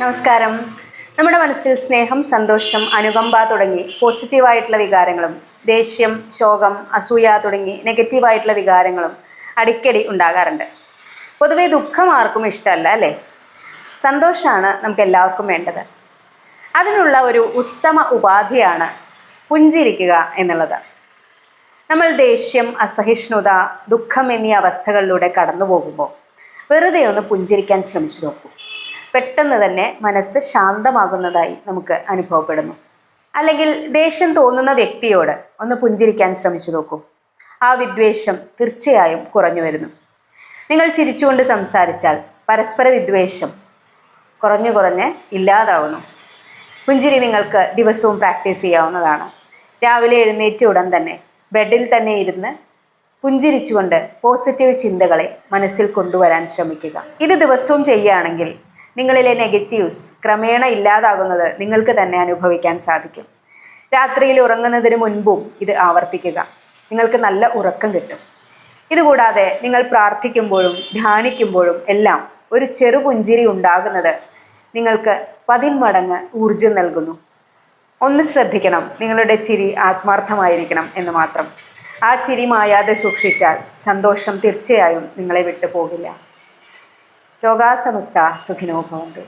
നമസ്കാരം. നമ്മുടെ മനസ്സിൽ സ്നേഹം സന്തോഷം അനുകമ്പ തുടങ്ങി പോസിറ്റീവായിട്ടുള്ള വികാരങ്ങളും ദേഷ്യം ശോകം അസൂയ തുടങ്ങി നെഗറ്റീവായിട്ടുള്ള വികാരങ്ങളും അടിക്കടി ഉണ്ടാകാറുണ്ട്. പൊതുവെ ദുഃഖം ആർക്കും ഇഷ്ടമല്ല അല്ലേ? സന്തോഷമാണ് നമുക്ക് എല്ലാവർക്കും വേണ്ടത്. അതിനുള്ള ഒരു ഉത്തമ ഉപാധിയാണ് പുഞ്ചിരിക്കുക എന്നുള്ളത്. നമ്മൾ ദേഷ്യം അസഹിഷ്ണുത ദുഃഖം എന്നീ അവസ്ഥകളിലൂടെ കടന്നു പോകുമ്പോൾ വെറുതെ ഒന്ന് പുഞ്ചിരിക്കാൻ ശ്രമിച്ചു നോക്കൂ. പെട്ടെന്ന് തന്നെ മനസ്സ് ശാന്തമാകുന്നതായി നമുക്ക് അനുഭവപ്പെടുന്നു. അല്ലെങ്കിൽ ദേഷ്യം തോന്നുന്ന വ്യക്തിയോട് ഒന്ന് പുഞ്ചിരിക്കാൻ ശ്രമിച്ചു നോക്കൂ. ആ വിദ്വേഷം തീർച്ചയായും കുറഞ്ഞു വരുന്നു. നിങ്ങൾ ചിരിച്ചുകൊണ്ട് സംസാരിച്ചാൽ പരസ്പര വിദ്വേഷം കുറഞ്ഞു കുറഞ്ഞ് ഇല്ലാതാവുന്നു. പുഞ്ചിരി നിങ്ങൾക്ക് ദിവസവും പ്രാക്ടീസ് ചെയ്യാവുന്നതാണ്. രാവിലെ എഴുന്നേറ്റ ഉടൻ തന്നെ ബെഡിൽ തന്നെ ഇരുന്ന് പുഞ്ചിരിച്ചുകൊണ്ട് പോസിറ്റീവ് ചിന്തകളെ മനസ്സിൽ കൊണ്ടുവരാൻ ശ്രമിക്കുക. ഇത് ദിവസവും ചെയ്യുകയാണെങ്കിൽ നിങ്ങളിലെ നെഗറ്റീവ്സ് ക്രമേണ ഇല്ലാതാകുന്നത് നിങ്ങൾക്ക് തന്നെ അനുഭവിക്കാൻ സാധിക്കും. രാത്രിയിൽ ഉറങ്ങുന്നതിന് മുൻപും ഇത് ആവർത്തിക്കുക. നിങ്ങൾക്ക് നല്ല ഉറക്കം കിട്ടും. ഇതുകൂടാതെ നിങ്ങൾ പ്രാർത്ഥിക്കുമ്പോഴും ധ്യാനിക്കുമ്പോഴും എല്ലാം ഒരു ചെറുപുഞ്ചിരി ഉണ്ടാകുന്നത് നിങ്ങൾക്ക് പതിന്മടങ്ങ് ഊർജം നൽകുന്നു. ഒന്ന് ശ്രദ്ധിക്കണം നിങ്ങളുടെ ചിരി ആത്മാർത്ഥമായിരിക്കണം എന്ന് മാത്രം. ആ ചിരി മായാതെ സൂക്ഷിച്ചാൽ സന്തോഷം തീർച്ചയായും നിങ്ങളെ വിട്ടു പോകില്ല ലോകാസമസ്ത സുഖിനോ ഭവന്തു